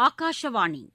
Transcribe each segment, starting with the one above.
ஆகாஷவாணி.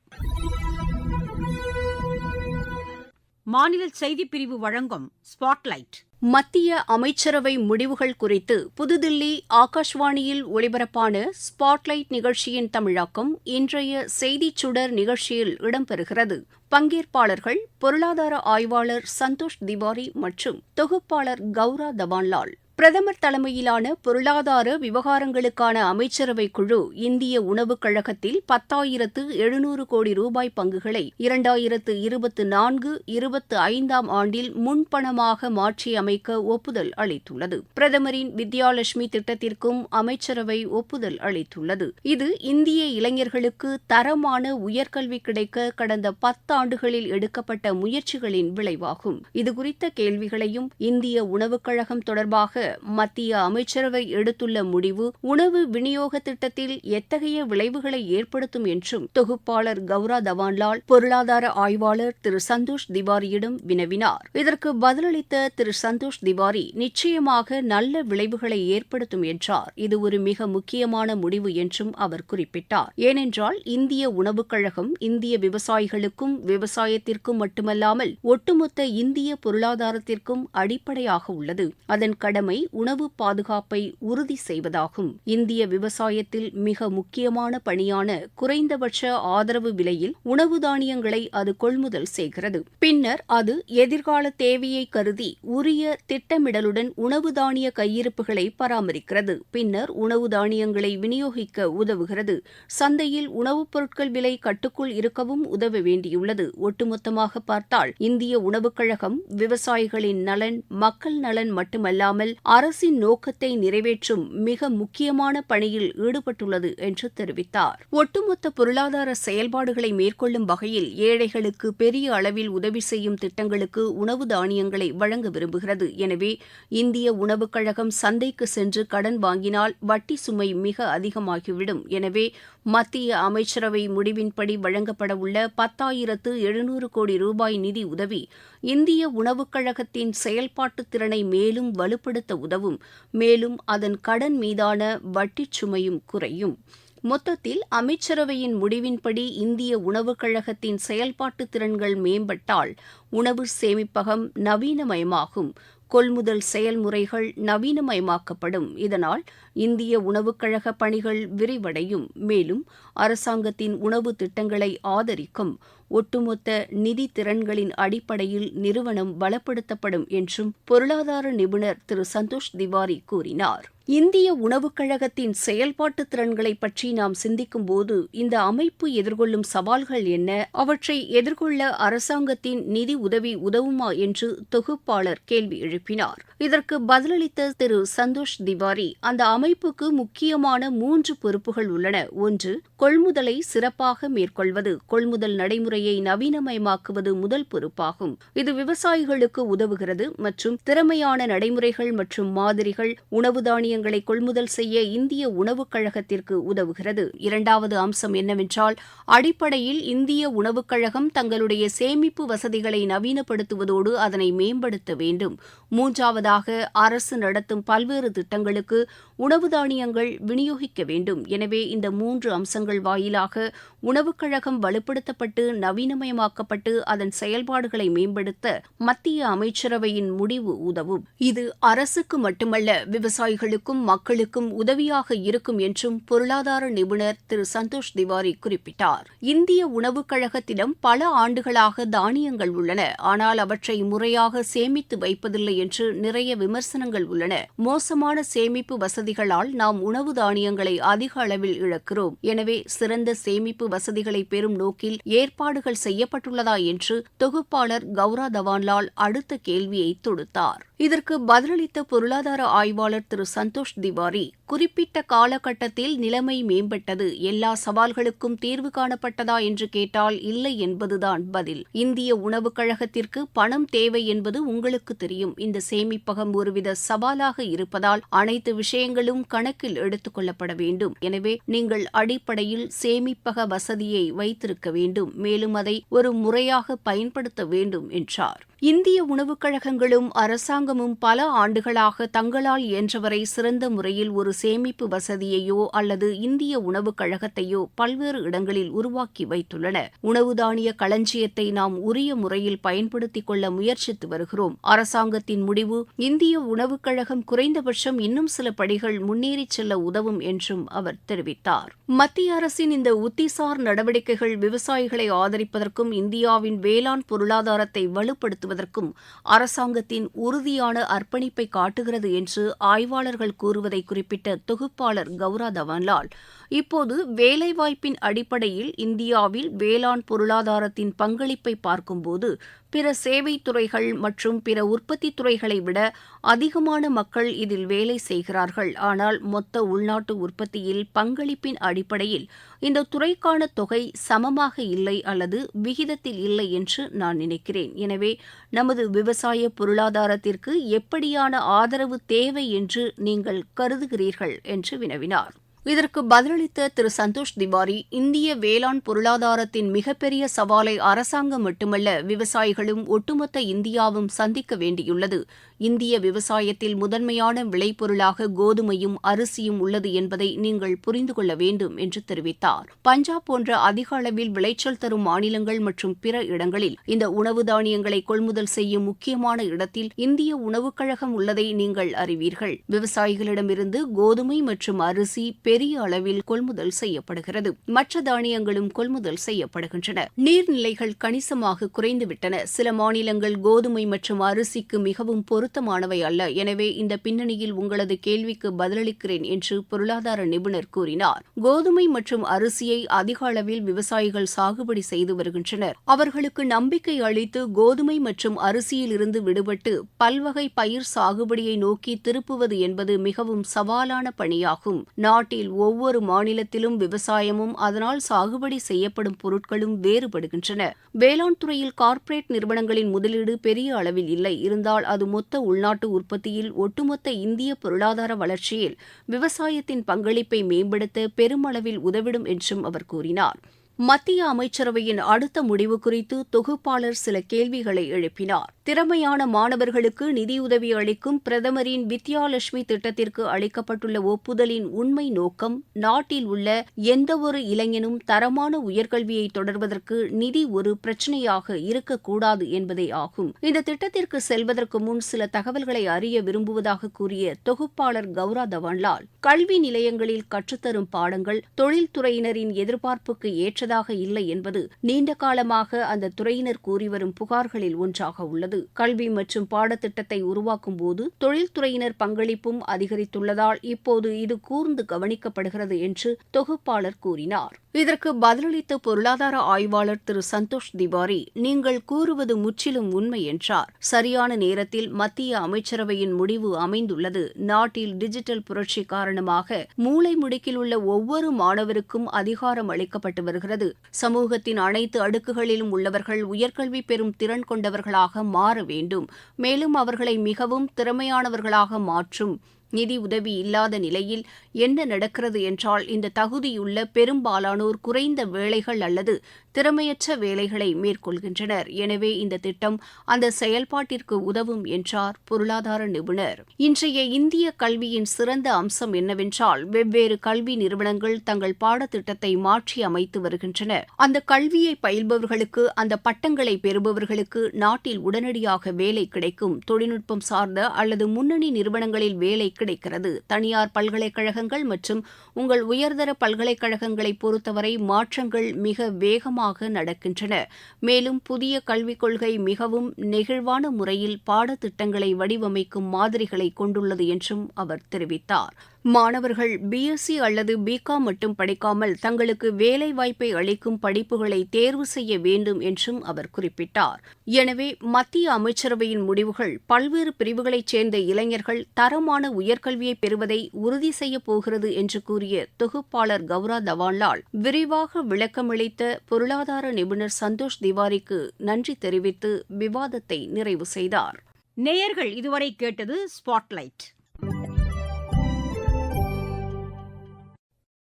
மாநில செய்திப் பிரிவு வழங்கும் ஸ்பாட்லைட். மத்திய அமைச்சரவை முடிவுகள் குறித்து புதுதில்லி ஆகாஷ்வாணியில் ஒளிபரப்பான ஸ்பாட்லைட் நிகழ்ச்சியின் தமிழாக்கம் இன்றைய செய்திச் சுடர் நிகழ்ச்சியில் இடம்பெறுகிறது. பங்கேற்பாளர்கள் பொருளாதார ஆய்வாளர் சந்தோஷ் திவாரி மற்றும் தொகுப்பாளர் கௌரா தவான்லால். பிரதமர் தலைமையிலான பொருளாதார விவகாரங்களுக்கான அமைச்சரவை குழு இந்திய உணவுக் கழகத்தில் பத்தாயிரத்து எழுநூறு கோடி ரூபாய் பங்குகளை இரண்டாயிரத்து இருபத்து நான்கு இருபத்து ஐந்தாம் ஆண்டில் முன்பணமாக மாற்றியமைக்க ஒப்புதல் அளித்துள்ளது. பிரதமரின் வித்யாலட்சுமி திட்டத்திற்கும் அமைச்சரவை ஒப்புதல் அளித்துள்ளது. இது இந்திய இளைஞர்களுக்கு தரமான உயர்கல்வி கிடைக்க கடந்த பத்தாண்டுகளில் எடுக்கப்பட்ட முயற்சிகளின் விளைவாகும். இதுகுறித்த கேள்விகளையும் இந்திய உணவுக் கழகம் தொடர்பாக மத்திய அமைச்சரவை எடுத்துள்ள முடிவு உணவு விநியோக திட்டத்தில் எத்தகைய விளைவுகளை ஏற்படுத்தும் என்றும் தொகுப்பாளர் கௌரா தவான்லால் பொருளாதார ஆய்வாளர் திரு சந்தோஷ் திவாரியிடம் வினவினார். இதற்கு பதிலளித்த திரு சந்தோஷ் திவாரி நிச்சயமாக நல்ல விளைவுகளை ஏற்படுத்தும் என்றார். இது ஒரு மிக முக்கியமான முடிவு என்றும் அவர் குறிப்பிட்டார். ஏனென்றால் இந்திய உணவுக் கழகம் இந்திய விவசாயிகளுக்கும் விவசாயத்திற்கும் மட்டுமல்லாமல் ஒட்டுமொத்த இந்திய பொருளாதாரத்திற்கும் அடிப்படையாக உள்ளது. அதன் கடமை உணவு பாதுகாப்பை உறுதி செய்வதாகும். இந்திய விவசாயத்தில் மிக முக்கியமான பணியான குறைந்தபட்ச ஆதரவு விலையில் உணவு தானியங்களை அது கொள்முதல் செய்கிறது. பின்னர் அது எதிர்கால தேவையை கருதி உரிய திட்டமிடலுடன் உணவு தானிய கையிருப்புகளை பராமரிக்கிறது. பின்னர் உணவு தானியங்களை விநியோகிக்க உதவுகிறது. சந்தையில் உணவுப் பொருட்கள் விலை கட்டுக்குள் இருக்கவும் உதவ வேண்டியுள்ளது. ஒட்டுமொத்தமாக பார்த்தால் இந்திய உணவுக் கழகம் விவசாயிகளின் நலன் மக்கள் நலன் மட்டுமல்லாமல் அரசின் நோக்கத்தை நிறைவேற்றும் மிக முக்கியமான பணியில் ஈடுபட்டுள்ளது என்று தெரிவித்தார். ஒட்டுமொத்த பொருளாதார செயல்பாடுகளை மேற்கொள்ளும் வகையில் ஏழைகளுக்கு பெரிய அளவில் உதவி செய்யும் திட்டங்களுக்கு உணவு தானியங்களை வழங்க விரும்புகிறது. எனவே இந்திய உணவுக் கழகம் சந்தைக்கு சென்று கடன் வாங்கினால் வட்டி சுமை மிக அதிகமாகிவிடும். எனவே மத்திய அமைச்சரவை முடிவின்படி வழங்கப்படவுள்ள பத்தாயிரத்து எழுநூறு கோடி ரூபாய் நிதி உதவி இந்திய உணவுக் கழகத்தின் செயல்பாட்டுத் திறனை மேலும் வலுப்படுத்த உதவும் மேலும் அதன் கடன் மீதான வட்டிச் சுமையும் குறையும். மொத்தத்தில் அமைச்சரவையின் முடிவின்படி இந்திய உணவுக் கழகத்தின் செயல்பாட்டு திறன்கள் மேம்பட்டால் உணவு சேமிப்பகம் நவீனமயமாகும். கொள்முதல் செயல்முறைகள் நவீனமயமாக்கப்படும். இதனால் இந்திய உணவுக் கழக பணிகள் விரிவடையும். மேலும் அரசாங்கத்தின் உணவு திட்டங்களை ஆதரிக்கும் ஒட்டுமொத்த நிதி திறன்களின் அடிப்படையில் நிறுவனம் பலப்படுத்தப்படும் என்றும் பொருளாதார நிபுணர் திரு சந்தோஷ் திவாரி கூறினார். இந்திய உணவுக் கழகத்தின் செயல்பாட்டு திறன்களை பற்றி நாம் சிந்திக்கும்போது இந்த அமைப்பு எதிர்கொள்ளும் சவால்கள் என்ன? அவற்றை எதிர்கொள்ள அரசாங்கத்தின் நிதி உதவி உதவுமா என்று தொகுப்பாளர் கேள்வி எழுப்பினார். இதற்கு பதிலளித்த திரு. சந்தோஷ் திவாரி அந்த அமைப்புக்கு முக்கியமான மூன்று பொறுப்புகள் உள்ளன. ஒன்று கொள்முதலை சிறப்பாக மேற்கொள்வது. கொள்முதல் நடைமுறையை நவீனமயமாக்குவது முதல் பொறுப்பாகும். இது விவசாயிகளுக்கு உதவுகிறது மற்றும் திறமையான நடைமுறைகள் மற்றும் மாதிரிகள் உணவு தானியங்களை கொள்முதல் செய்ய இந்திய உணவுக் கழகத்திற்கு உதவுகிறது. இரண்டாவது அம்சம் என்னவென்றால் அடிப்படையில் இந்திய உணவுக் கழகம் தங்களுடைய சேமிப்பு வசதிகளை நவீனப்படுத்துவதோடு அதனை மேம்படுத்த வேண்டும். மூன்றாவதாக அரசு நடத்தும் பல்வேறு திட்டங்களுக்கு உணவு தானியங்கள் விநியோகிக்க வேண்டும். எனவே இந்த மூன்று அம்சங்கள் வாயிலாக உணவுக் கழகம் வலுப்படுத்தப்பட்டு நவீனமயமாக்கப்பட்டு அதன் செயல்பாடுகளை மேம்படுத்த மத்திய அமைச்சரவையின் முடிவு உதவும். இது அரசுக்கு மட்டுமல்ல விவசாயிகளுக்கும் மக்களுக்கும் உதவியாக இருக்கும் என்றும் பொருளாதார நிபுணர் திரு. சந்தோஷ் திவாரி குறிப்பிட்டார். இந்திய உணவுக் கழகத்திடம் பல ஆண்டுகளாக தானியங்கள் உள்ளன. ஆனால் அவற்றை முறையாக சேமித்து வைப்பதில்லை என்று நிறைய விமர்சனங்கள் உள்ளன. மோசமான சேமிப்பு வசதிகளால் நாம் உணவு தானியங்களை அதிக அளவில் இழக்கிறோம். எனவே சிறந்த சேமிப்பு வசதிகளை பெறும் நோக்கில் ஏற்பாடுகள் செய்யப்பட்டுள்ளதா என்று தொகுப்பாளர் கௌரா தவான்லால் அடுத்த கேள்வியை தொடுத்தார். இதற்கு பதிலளித்த பொருளாதார ஆய்வாளர் திரு. சந்தோஷ் திவாரி குறிப்பிட்ட காலகட்டத்தில் நிலைமை மேம்பட்டது. எல்லா சவால்களுக்கும் தீர்வு காணப்பட்டதா என்று கேட்டால் இல்லை என்பதுதான் பதில். இந்திய உணவுக் கழகத்திற்கு பணம் தேவை என்பது உங்களுக்கு தெரியும். இந்த சேமிப்பகம் ஒருவித சவாலாக இருப்பதால் அனைத்து விஷயங்களும் கணக்கில் எடுத்துக் கொள்ளப்பட வேண்டும். எனவே நீங்கள் அடிப்படையில் சேமிப்பக வசதியை வைத்திருக்க வேண்டும். மேலும் அதை ஒரு முறையாக பயன்படுத்த வேண்டும் என்றார். இந்திய உணவுக் கழகங்களும் அரசாங்கமும் பல ஆண்டுகளாக தங்களால் இயன்றவரை சிறந்த சிறந்த முறையில் ஒரு சேமிப்பு வசதியையோ அல்லது இந்திய உணவுக் கழகத்தையோ பல்வேறு இடங்களில் உருவாக்கி வைத்துள்ளன. உணவு தானிய களஞ்சியத்தை நாம் உரிய முறையில் பயன்படுத்திக் கொள்ள முயற்சித்து வருகிறோம். அரசாங்கத்தின் முடிவு இந்திய உணவுக் கழகம் குறைந்தபட்சம் இன்னும் சில படிகள் முன்னேறிச் செல்ல உதவும் என்றும் அவர் தெரிவித்தார். மத்திய அரசின் இந்த உத்திசார் நடவடிக்கைகள் விவசாயிகளை ஆதரிப்பதற்கும் இந்தியாவின் வேளாண் பொருளாதாரத்தை வலுப்படுத்துவதற்கும் அரசாங்கத்தின் உறுதியான அர்ப்பணிப்பை காட்டுகிறது என்று ஆய்வாளர்கள் கூறுவதை குறிப்பிட்ட தொகுப்பாளர் கௌரா தவான்லால் இப்போது வேலைவாய்ப்பின் அடிப்படையில் இந்தியாவில் வேளாண் பொருளாதாரத்தின் பங்களிப்பை பார்க்கும்போது பிற சேவை துறைகள் மற்றும் பிற உற்பத்தி துறைகளை விட அதிகமான மக்கள் இதில் வேலை செய்கிறார்கள். ஆனால் மொத்த உள்நாட்டு உற்பத்தியில் பங்களிப்பின் அடிப்படையில் இந்த துறைக்கான தொகை சமமாக இல்லை அல்லது விகிதத்தில் இல்லை என்று நான் நினைக்கிறேன். எனவே நமது விவசாய பொருளாதாரத்திற்கு எப்படியான ஆதரவு தேவை என்று நீங்கள் கருதுகிறீர்கள்? என்று வினவினார். இதற்கு பதிலளித்த திரு சந்தோஷ் திவாரி இந்திய வேளாண் பொருளாதாரத்தின் மிகப்பெரிய சவாலை அரசாங்கம் மட்டுமல்ல விவசாயிகளும் ஒட்டுமொத்த இந்தியாவும் சந்திக்க வேண்டியுள்ளது. இந்திய விவசாயத்தில் முதன்மையான விளைபொருளாக கோதுமையும் அரிசியும் உள்ளது என்பதை நீங்கள் புரிந்து கொள்ள வேண்டும் என்று தெரிவித்தார். பஞ்சாப் போன்ற அதிக அளவில் விளைச்சல் தரும் மாநிலங்கள் மற்றும் பிற இடங்களில் இந்த உணவு தானியங்களை கொள்முதல் செய்யும் முக்கியமான இடத்தில் இந்திய உணவுக் கழகம் உள்ளதை நீங்கள் அறிவீர்கள். விவசாயிகளிடமிருந்து கோதுமை மற்றும் அரிசி பெரிய அளவில் கொள்முதல் செய்யப்படுகிறது. மற்ற தானியங்களும் கொள்முதல் செய்யப்படுகின்றன. நீர்நிலைகள் கணிசமாக குறைந்துவிட்டன. சில மாநிலங்கள் கோதுமை மற்றும் அரிசிக்கு மிகவும் பொருத்தமானவை அல்ல. எனவே இந்த பின்னணியில் உங்களது கேள்விக்கு பதிலளிக்கிறேன் என்று பொருளாதார நிபுணர் கூறினார். கோதுமை மற்றும் அரிசியை அதிக அளவில் விவசாயிகள் சாகுபடி செய்து வருகின்றனர். அவர்களுக்கு நம்பிக்கை அளித்து கோதுமை மற்றும் அரிசியில் இருந்து விடுபட்டு பல்வகை பயிர் சாகுபடியை நோக்கி திருப்புவது என்பது மிகவும் சவாலான பணியாகும். நாட்டில் ஒவ்வொரு மாநிலத்திலும் விவசாயமும் அதனால் சாகுபடி செய்யப்படும் பொருட்களும் வேறுபடுகின்றன. வேளாண் துறையில் கார்ப்பரேட் நிறுவனங்களின் முதலீடு பெரிய அளவில் இல்லை. இருந்தால் அது மொத்த உள்நாட்டு உற்பத்தியில் ஒட்டுமொத்த இந்திய பொருளாதார வளர்ச்சியில் விவசாயத்தின் பங்களிப்பை மேம்படுத்த பெருமளவில் உதவிடும் என்றும் அவர் கூறினார். மத்திய அமைச்சரவையின் அடுத்த முடிவு குறித்து தொகுப்பாளர் சில கேள்விகளை எழுப்பினார். திறமையான மாணவர்களுக்கு நிதியுதவி அளிக்கும் பிரதமரின் வித்யாலட்சுமி திட்டத்திற்கு அளிக்கப்பட்டுள்ள ஒப்புதலின் உண்மை நோக்கம் நாட்டில் உள்ள எந்தவொரு இளைஞனும் தரமான உயர்கல்வியை தொடர்வதற்கு நிதி ஒரு பிரச்சினையாக இருக்கக்கூடாது என்பதே ஆகும். இந்த திட்டத்திற்கு செல்வதற்கு முன் சில தகவல்களை அறிய விரும்புவதாக கூறிய தொகுப்பாளர் கௌரா தவான்லால் கல்வி நிலையங்களில் கற்றுத்தரும் பாடங்கள் தொழில்துறையினரின் எதிர்பார்ப்புக்கு ஏற்ற ஏற்றதாக இல்லை என்பது நீண்ட காலமாக அந்த துறையினர் கூறிவரும் புகார்களில் ஒன்றாக உள்ளது. கல்வி மற்றும் பாடத்திட்டத்தை உருவாக்கும் போது தொழில்துறையினர் பங்களிப்பும் அதிகரித்துள்ளதால் இப்போது இது கூர்ந்து கவனிக்கப்படுகிறது என்று தொகுப்பாளர் கூறினார். இதற்கு பதிலளித்த பொருளாதார ஆய்வாளர் திரு சந்தோஷ் திவாரி நீங்கள் கூறுவது முற்றிலும் உண்மை என்றார். சரியான நேரத்தில் மத்திய அமைச்சரவையின் முடிவு அமைந்துள்ளது. நாட்டில் டிஜிட்டல் புரட்சி காரணமாக மூளை முடுக்கில் உள்ள ஒவ்வொரு மாணவருக்கும் அதிகாரம் அளிக்கப்பட்டு வருகிறது. சமூகத்தின் அனைத்து அடுக்குகளிலும் உள்ளவர்கள் உயர்கல்வி பெறும் திறன் கொண்டவர்களாக மாற வேண்டும். மேலும் அவர்களை மிகவும் திறமையானவர்களாக மாற்றும். நிதி உதவி இல்லாத நிலையில் என்ன நடக்கிறது என்றால் இந்த தகுதியுள்ள பெரும்பாலானோர் குறைந்த வேலைகள் அல்லது திறமையற்ற வேலைகளை மேற்கொள்கின்றனர். எனவே இந்த திட்டம் அந்த செயல்பாட்டிற்கு உதவும் என்றார் பொருளாதார நிபுணர். இன்றைய இந்திய கல்வியின் சிறந்த அம்சம் என்னவென்றால் வெவ்வேறு கல்வி நிறுவனங்கள் தங்கள் பாடத்திட்டத்தை மாற்றி அமைத்து வருகின்றன. அந்த கல்வியை பயில்பவர்களுக்கு அந்த பட்டங்களை பெறுபவர்களுக்கு நாட்டில் உடனடியாக வேலை கிடைக்கும். தொழில்நுட்பம் சார்ந்த அல்லது முன்னணி நிறுவனங்களில் வேலை கிடைக்கிறது. தனியார் பல்கலைக்கழகங்கள் மற்றும் உங்கள் உயர்தர பல்கலைக்கழகங்களை பொறுத்தவரை மாற்றங்கள் மிக வேகமாக நடக்கின்றன. மேலும் புதிய கல்விக் கொள்கை மிகவும் நெகிழ்வான முறையில் பாடத்திட்டங்களை வடிவமைக்கும் மாதிரிகளை கொண்டுள்ளது என்றும் அவர் தெரிவித்தார். மாணவர்கள் பிஎஸ்சி அல்லது பிகாம் மட்டும் படிக்காமல் தங்களுக்கு வேலை வாய்ப்பை அளிக்கும் படிப்புகளை தேர்வு செய்ய வேண்டும் என்றும் அவர் குறிப்பிட்டார். எனவே மத்திய அமைச்சரவையின் முடிவுகள் பல்வேறு பிரிவுகளைச் சேர்ந்த இளைஞர்கள் தரமான உயர்கல்வியை பெறுவதை உறுதி செய்யப் போகிறது என்று கூறிய தொகுப்பாளர் கௌரா தவான்லால் விரிவாக விளக்கமளித்த பொருளாதார நிபுணர் சந்தோஷ் திவாரிக்கு நன்றி தெரிவித்து விவாதத்தை நிறைவு செய்தார். நேயர்கள் இதுவரை கேட்டது ஸ்பாட்லைட்.